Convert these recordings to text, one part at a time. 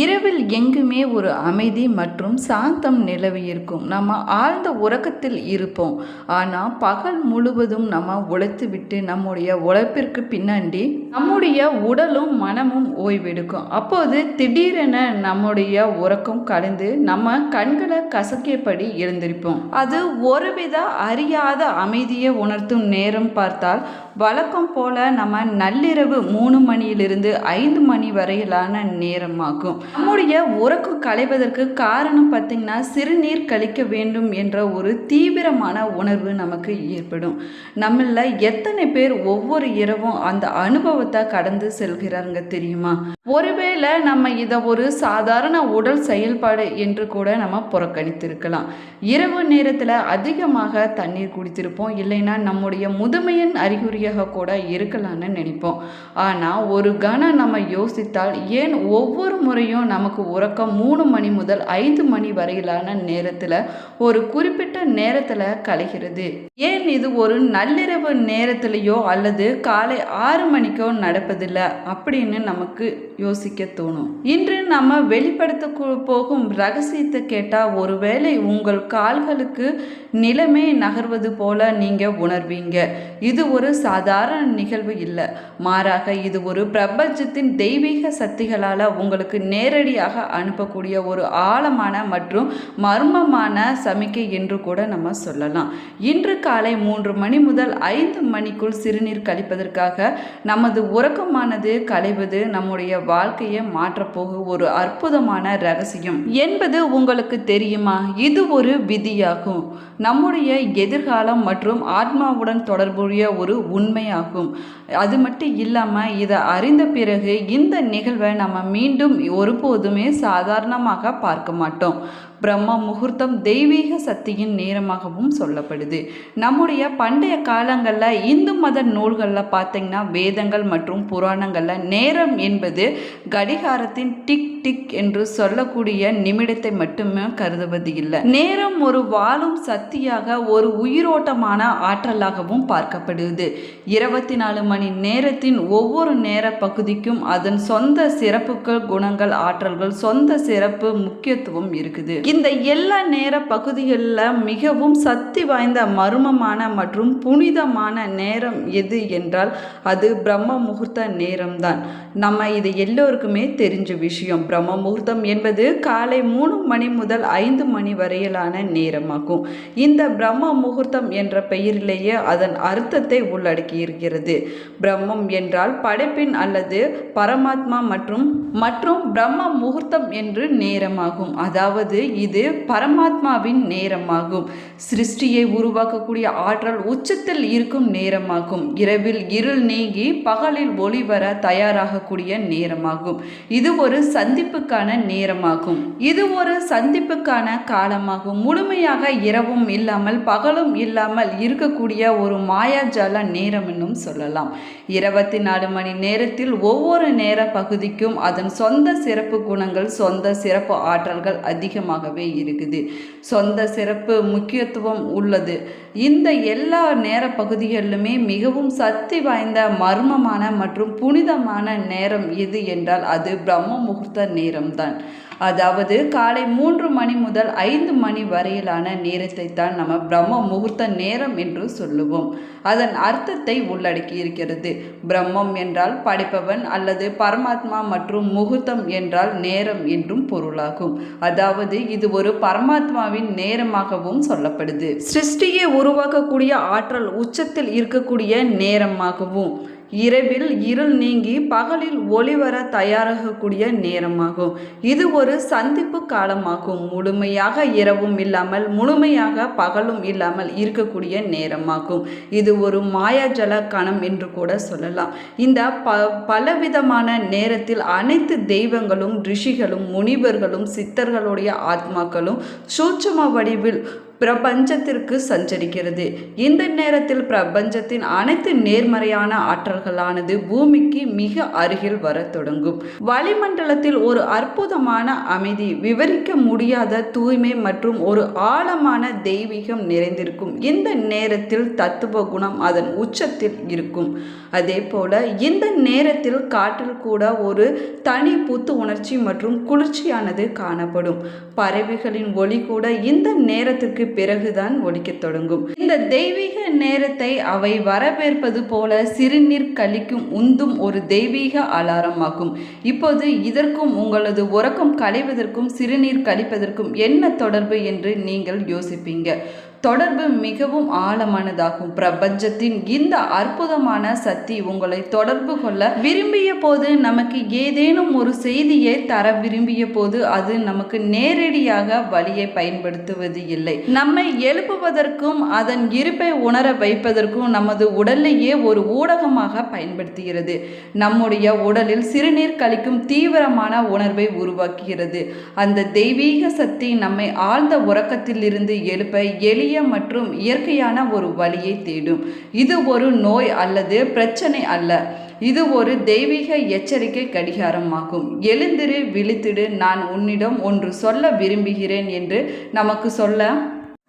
இரவில் எங்குமே ஒரு அமைதி மற்றும் சாந்தம் நிலவியிருக்கும் நம்ம ஆழ்ந்த உறக்கத்தில் இருப்போம். ஆனால் பகல் முழுவதும் நம்ம உழைத்துவிட்டு நம்முடைய உழைப்பிற்கு பின்னாடி நம்முடைய உடலும் மனமும் ஓய்வெடுக்கும். அப்போது திடீரென நம்முடைய உறக்கம் கலந்து நம்ம கண்களை கசக்கியபடி எழுந்திருப்போம். அது ஒருவித அறியாத அமைதியை உணர்த்தும் நேரம் பார்த்தால் வழக்கம் போல நம்ம நள்ளிரவு மூணு மணியிலிருந்து ஐந்து மணி வரையிலான நேரமாகும். நம்முடைய உறக்கம் களைவதற்கு காரணம் பார்த்திங்கன்னா சிறுநீர் கழிக்க வேண்டும் என்ற ஒரு தீவிரமான உணர்வு நமக்கு ஏற்படும். நம்மள எத்தனை பேர் ஒவ்வொரு இரவும் அந்த அனுபவத்தை கடந்து செல்கிறாருங்க தெரியுமா? ஒருவேளை நம்ம இதை ஒரு சாதாரண உடல் செயல்பாடு என்று கூட நம்ம புறக்கணித்திருக்கலாம். இரவு நேரத்தில் அதிகமாக தண்ணீர் குடித்திருப்போம் இல்லைன்னா நம்முடைய முதுமையின் அறிகுறியாக கூட இருக்கலாம்னு நினைப்போம். ஆனால் ஒரு கணம் நம்ம யோசித்தால் ஏன் ஒவ்வொரு முறையும் நமக்கு உறக்கம் மூணு மணி முதல் ஐந்து மணி வரையிலான நேரத்தில் ஒரு குறிப்பிட்ட நேரத்தில் கலைகிறது? ஏன் இது ஒரு நள்ளிரவு நேரத்திலேயோ அல்லது காலை ஆறு மணிக்கோ நடப்பதில்லை அப்படின்னு நமக்கு யோசிக்க தோணும். இன்று நம்ம வெளிப்படுத்த போகும் ரகசியத்தை கேட்டால் ஒருவேளை உங்கள் கால்களுக்கு நிலமே நகர்வது போல நீங்கள் உணர்வீங்க. இது ஒரு சாதாரண நிகழ்வு இல்லை. மாறாக இது ஒரு பிரபஞ்சத்தின் தெய்வீக சக்திகளால் உங்களுக்கு நேரடியாக அனுப்பக்கூடிய ஒரு ஆழமான மற்றும் மர்மமான சமிக்கை என்று கூட நம்ம சொல்லலாம். இன்று காலை மூன்று மணி முதல் ஐந்து மணிக்குள் சிறுநீர் கழிப்பதற்காக நமது உறக்கமானது களைவது நம்முடைய வாழ்க்கையை மாற்றப்போக ஒரு அற்புதமான ரகசியம். என்பது உங்களுக்கு தெரியுமா? இது ஒரு விதியாகும். நம்முடைய எதிர்காலம் மற்றும் ஆத்மாவுடன் தொடர்புடைய ஒரு உண்மையாகும். அது மட்டும் இல்லாமல் இதை அறிந்த பிறகு இந்த நிகழ்வை நம்ம மீண்டும் ஒருபோதுமே சாதாரணமாக பார்க்க மாட்டோம். பிரம்ம முகூர்த்தம் தெய்வீக சக்தியின் நேரமாகவும் சொல்லப்படுது. நம்முடைய பண்டைய காலங்களில் இந்து மத நூல்களில் பார்த்தீங்கன்னா வேதங்கள் மற்றும் புராணங்களில் நேரம் என்பது கடிகாரத்தின் டிக் டிக் என்று சொல்லக்கூடிய நிமிடத்தை மட்டுமே கருதுவது இல்லை. நேரம் ஒரு வாழும் சக்தியாக ஒரு உயிரோட்டமான ஆற்றலாகவும் பார்க்கப்படுது. இருபத்தி நாலு மணி நேரத்தின் ஒவ்வொரு நேர பகுதிக்கும் அதன் சொந்த சிறப்புகள் குணங்கள் ஆற்றல்கள் சொந்த சிறப்பு முக்கியத்துவம் இருக்குது. இந்த எல்லா நேர பகுதிகளில் மிகவும் சக்தி வாய்ந்த மர்மமான மற்றும் புனிதமான நேரம் எது என்றால் அது பிரம்ம முகூர்த்த நேரம்தான். நம்ம இது எல்லோருக்குமே தெரிஞ்ச விஷயம். பிரம்ம முகூர்த்தம் என்பது காலை மூணு மணி முதல் ஐந்து மணி வரையிலான நேரமாகும். இந்த பிரம்ம முகூர்த்தம் என்ற பெயரிலேயே அதன் அர்த்தத்தை உள்ளடக்கி இருக்கிறது பிரம்மம் என்றால் படைப்பின் அல்லது பரமாத்மா மற்றும் மற்றும் பிரம்ம முகூர்த்தம் என்று நேரமாகும். அதாவது இது பரமாத்மாவின் நேரமாகும். சிருஷ்டியை உருவாக்கக்கூடிய ஆற்றல் உச்சத்தில் இருக்கும் நேரமாகும். இரவில் இருள் நீங்கி பகலில் ஒளி வர தயாராகக்கூடிய நேரமாகும். இது ஒரு சந்திப்புக்கான நேரமாகும். இது ஒரு சந்திப்புக்கான காலமாகும். முழுமையாக இரவும் இல்லாமல் பகலும் இல்லாமல் இருக்கக்கூடிய ஒரு மாயாஜால நேரம் என்னும் சொல்லலாம். இருபத்தி நாலு மணி நேரத்தில் ஒவ்வொரு நேர பகுதிக்கும் அதன் சொந்த சிறப்பு குணங்கள் சொந்த சிறப்பு ஆற்றல்கள் சிறப்பாகவே இருக்குது. சொந்த சிறப்பு முக்கியத்துவம் உள்ளது. இந்த எல்லா நேர பகுதிகளிலுமே மிகவும் சக்தி வாய்ந்த மர்மமான மற்றும் புனிதமான நேரம் எது என்றால் அது பிரம்ம முகூர்த்த நேரம்தான். அதாவது காலை மூன்று மணி முதல் ஐந்து மணி வரையிலான நேரத்தை தான் நம்ம பிரம்ம முகூர்த்த நேரம் என்று சொல்லுவோம். அதன் அர்த்தத்தை உள்ளடக்கி இருக்கிறது. பிரம்மம் என்றால் படைப்பவன் அல்லது பரமாத்மா மற்றும் முகூர்த்தம் என்றால் நேரம் என்றும் பொருளாகும். அதாவது இது ஒரு பரமாத்மாவின் நேரமாகவும் சொல்லப்படுது. சிருஷ்டியை உருவாக்கக்கூடிய ஆற்றல் உச்சத்தில் இருக்கக்கூடிய நேரமாகவும் இரவில் இருள் நீங்கி பகலில் ஒளி வர தயாராகக்கூடிய நேரமாகும். இது ஒரு சந்திப்பு காலமாகும். முழுமையாக இரவும் இல்லாமல் முழுமையாக பகலும் இல்லாமல் இருக்கக்கூடிய நேரமாகும். இது ஒரு மாயாஜல கணம் என்று கூட சொல்லலாம். இந்த ப பலவிதமான நேரத்தில் அனைத்து தெய்வங்களும் ரிஷிகளும் முனிவர்களும் சித்தர்களுடைய ஆத்மாக்களும் சூட்சும வடிவில் பிரபஞ்சத்திற்கு சஞ்சரிக்கிறது. இந்த நேரத்தில் பிரபஞ்சத்தின் அனைத்து நேர்மறையான ஆற்றல்களானது பூமிக்கு மிக அருகில் வரத் தொடங்கும். வளிமண்டலத்தில் ஒரு அற்புதமான அமைதி விவரிக்க முடியாத தூய்மை மற்றும் ஒரு ஆழமான தெய்வீகம் நிறைந்திருக்கும். இந்த நேரத்தில் தத்துவ குணம் அதன் உச்சத்தில் இருக்கும். அதே போல இந்த நேரத்தில் காற்றில் கூட ஒரு தனி புத்து உணர்ச்சி மற்றும் குளிர்ச்சியானது காணப்படும். பறவைகளின் ஒளி கூட இந்த நேரத்திற்கு பிறகுதான் ஒலிக்கத் தொடங்கும். இந்த தெய்வீக நேரத்தை அவை வரவேற்பது போல சிறுநீர் கழிக்கும் உந்தும் ஒரு தெய்வீக அலாரமாகும். இப்போது இதற்கும் உங்களது உறக்கம் களைவதற்கும் சிறுநீர் கழிப்பதற்கும் என்ன தொடர்பு என்று நீங்கள் யோசிப்பீங்க? தொடர்பு மிகவும் ஆழமானதாகும். பிரபஞ்சத்தின் இந்த அற்புதமான சக்தி உங்களை தொடர்பு கொள்ள விரும்பிய போது நமக்கு ஏதேனும் ஒரு செய்தியை தர விரும்பிய போது அது நமக்கு நேரடியாக வழியை பயன்படுத்துவது இல்லை. நம்மை எழுப்புவதற்கும் அதன் இருப்பை உணர வைப்பதற்கும் நமது உடலையே ஒரு ஊடகமாக பயன்படுத்துகிறது. நம்முடைய உடலில் சிறுநீர் கழிக்கும் தீவிரமான உணர்வை உருவாக்குகிறது. அந்த தெய்வீக சக்தி நம்மை ஆழ்ந்த உறக்கத்திலிருந்து எழுப்ப எளிய மற்றும் இயற்கையான ஒரு வழியை தேடும். இது ஒரு நோய் அல்லது பிரச்சனை அல்ல. இது ஒரு தெய்வீக எச்சரிக்கை கடிகாரமாகும். எழுந்திரு விழித்திடு. நான் உன்னிடம் ஒன்று சொல்ல விரும்புகிறேன் என்று நமக்கு சொல்ல.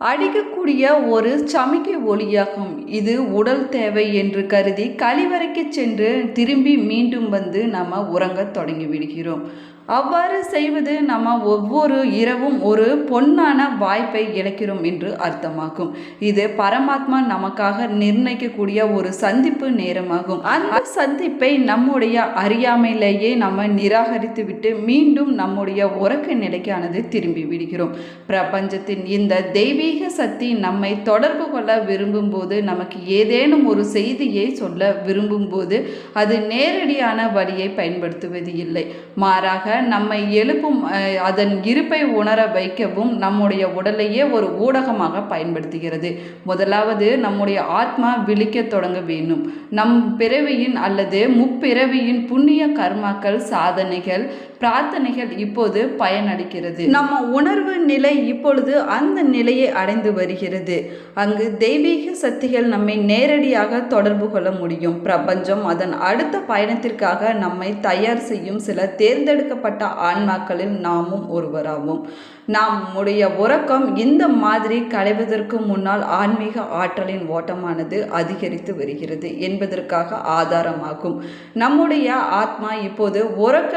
அடிக்கக்கூடிய ஒரு சமிக்கை ஒளியாகும். இது உடல் தேவை என்று கருதி கழிவறைக்கு சென்று திரும்பி மீண்டும் வந்து நம்ம உறங்க தொடங்கி விடுகிறோம் அவ்வாறு செய்வது நம்ம ஒவ்வொரு இரவும் ஒரு பொன்னான வாய்ப்பை இழக்கிறோம் என்று அர்த்தமாகும். இது பரமாத்மா நமக்காக நிர்ணயிக்கக்கூடிய ஒரு சந்திப்பு நேரமாகும். அந்த சந்திப்பை நம்முடைய அறியாமையிலேயே நம்ம நிராகரித்து விட்டு மீண்டும் நம்முடைய உறக்க நிலைக்கானது திரும்பி விடுகிறோம். பிரபஞ்சத்தின் இந்த தெய்வீக சக்தி நம்மை தொடர்பு கொள்ள விரும்பும் போது நமக்கு ஏதேனும் ஒரு செய்தியை சொல்ல விரும்பும் போது அது நேரடியான வழியை பயன்படுத்துவது இல்லை மாறாக நம்மை எழுப்பும் அஹ், அதன் இருப்பை உணர வைக்கவும் நம்முடைய உடலையே ஒரு ஊடகமாக பயன்படுத்துகிறது. முதலாவது நம்முடைய ஆத்மா விழிக்கத் தொடங்க வேண்டும். நம் பிறவியின் அல்லது முப்பிறவியின் புண்ணிய கர்மாக்கள் சாதனைகள் பிரார்த்தனைகள் இப்போது பயனளிக்கிறது நம்ம உணர்வு நிலை இப்பொழுது அந்த நிலையை அடைந்து வருகிறது. அங்கு தெய்வீக சக்திகள் நம்மை நேரடியாக தொடர்பு கொள்ள முடியும். பிரபஞ்சம் அதன் அடுத்த பயணத்திற்காக நம்மை தயார் செய்யும் சில தேர்ந்தெடுக்கப்பட்ட ஆன்மாக்களில் நாமும் ஒருவராகும் நம்முடைய உறக்கம் இந்த மாதிரி களைவதற்கு முன்னால் ஆன்மீக ஆற்றலின் ஓட்டமானது அதிகரித்து வருகிறது என்பதற்காக ஆதாரமாகும். நம்முடைய ஆத்மா இப்போது உறக்க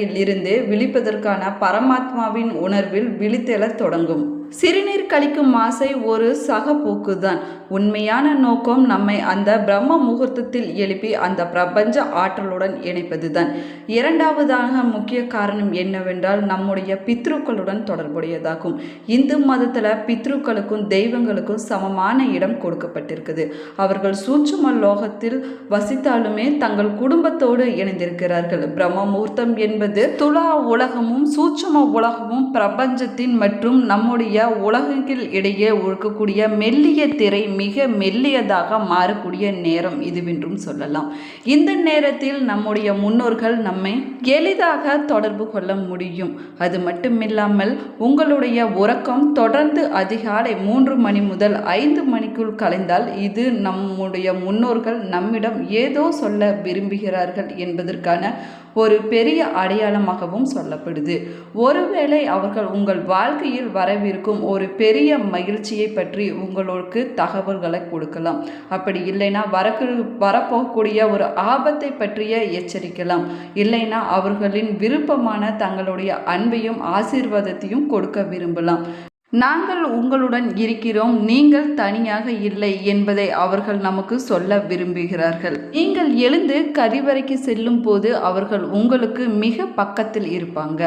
நிலையில் இருந்து விழிப்பதற்கான பரமாத்மாவின் உணர்வில் விழித்தெழத் தொடங்கும். சிறுநீர் கழிக்கும் ஆசை ஒரு சகப்போக்குதான் உண்மையான நோக்கம் நம்மை அந்த பிரம்ம முகூர்த்தத்தில் எழுப்பி அந்த பிரபஞ்ச ஆற்றலுடன் இணைப்பதுதான். இரண்டாவதாக முக்கிய காரணம் என்னவென்றால் நம்முடைய பித்ருக்களுடன் தொடர்புடையதாகும். இந்து மதத்தில் பித்ருக்களுக்கும் தெய்வங்களுக்கும் சமமான இடம் கொடுக்கப்பட்டிருக்குது. அவர்கள் சூட்சும லோகத்தில் வசித்தாலுமே தங்கள் குடும்பத்தோடு இணைந்திருக்கிறார்கள். பிரம்ம முகூர்த்தம் என்பது துலா உலகமும் சூட்சும உலகமும் பிரபஞ்சத்தின் மற்றும் நம்முடைய உலகில் இடையே இருக்கக்கூடிய மெல்லிய திரை மிக மெல்லியதாக மாறக்கூடிய நேரம் இதுவென்றும் சொல்லலாம். இந்த நேரத்தில் நம்முடைய முன்னோர்கள் நம்மை எளிதாக தொடர்பு கொள்ள முடியும். அது மட்டுமில்லாமல் உங்களுடைய உறக்கம் தொடர்ந்து அதிகாலை மூன்று மணி முதல் ஐந்து மணிக்குள் கலைந்தால் இது நம்முடைய முன்னோர்கள் நம்மிடம் ஏதோ சொல்ல விரும்புகிறார்கள் என்பதற்கான ஒரு பெரிய அடையாளமாகவும் சொல்லப்படுது. ஒருவேளை அவர்கள் உங்கள் வாழ்க்கையில் வரவிருக்கும் ஒரு பெரிய மகிழ்ச்சியை பற்றி உங்களுக்கு தகவல்களை கொடுக்கலாம். அப்படி இல்லைன்னா வரக்கு வரப்போகக்கூடிய ஒரு ஆபத்தை பற்றிய எச்சரிக்கலாம். இல்லைன்னா அவர்களின் விருப்பமான தங்களுடைய அன்பையும் ஆசீர்வாதத்தையும் கொடுக்க விரும்பலாம். நாங்கள் உங்களுடன் இருக்கிறோம் நீங்கள் தனியாக இல்லை என்பதை அவர்கள் நமக்கு சொல்ல விரும்புகிறார்கள். நீங்கள் எழுந்து கரிவறைக்கு செல்லும் போது அவர்கள் உங்களுக்கு மிக பக்கத்தில் இருப்பாங்க.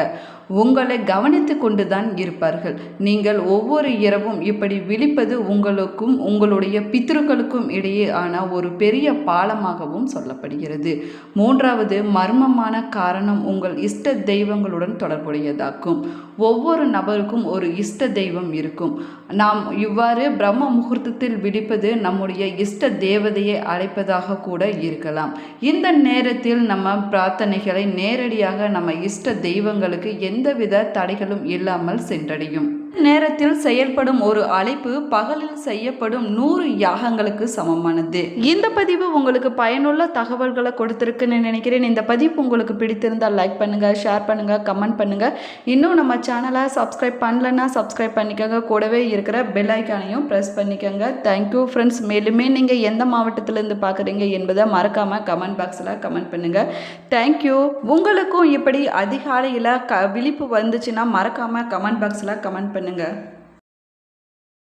உங்களை கவனித்து கொண்டுதான் இருப்பார்கள். நீங்கள் ஒவ்வொரு இரவும் இப்படி விழிப்பது உங்களுக்கும் உங்களுடைய பித்ருக்களுக்கும் இடையே ஆன ஒரு பெரிய பாலமாகவும் சொல்லப்படுகிறது. மூன்றாவது மர்மமான காரணம் உங்கள் இஷ்ட தெய்வங்களுடன் தொடர்புடையதாக்கும். ஒவ்வொரு நபருக்கும் ஒரு இஷ்ட தெய்வம் இருக்கும். நாம் இவ்வாறு பிரம்ம முகூர்த்தத்தில் விழிப்பது நம்முடைய இஷ்ட தேவதையை அழைப்பதாக கூட இருக்கலாம். இந்த நேரத்தில் நம்ம பிரார்த்தனைகளை நேரடியாக நம்ம இஷ்ட தெய்வங்களுக்கு எந்தவித தடைகளும் இல்லாமல் சென்றடையும். நேரத்தில் செயல்படும் ஒரு அழைப்பு பகலில் செய்யப்படும் நூறு யாகங்களுக்கு சமமானது. இந்த பதிவு உங்களுக்கு பயனுள்ள தகவல்களை கொடுத்துருக்குன்னு நினைக்கிறேன். இந்த பதிவு உங்களுக்கு பிடித்திருந்தால் லைக் பண்ணுங்க ஷேர் பண்ணுங்க கமெண்ட் பண்ணுங்க. இன்னும் நம்ம சேனலை சப்ஸ்கிரைப் பண்ணலன்னா சப்ஸ்கிரைப் பண்ணிக்கோங்க. கூடவே இருக்கிற பெல் ஐக்கானையும் ப்ரெஸ் பண்ணிக்கோங்க. தேங்க்யூ ஃப்ரெண்ட்ஸ் மேலுமே நீங்கள் எந்த மாவட்டத்திலேருந்து பார்க்குறீங்க என்பதை மறக்காமல் கமெண்ட் பாக்ஸில் கமெண்ட் பண்ணுங்கள் தேங்க்யூ உங்களுக்கும் இப்படி அதிகாலையில் க விழிப்பு வந்துச்சுன்னா மறக்காமல் கமெண்ட் பாக்ஸில் கமெண்ட் பண்ணுங்கள்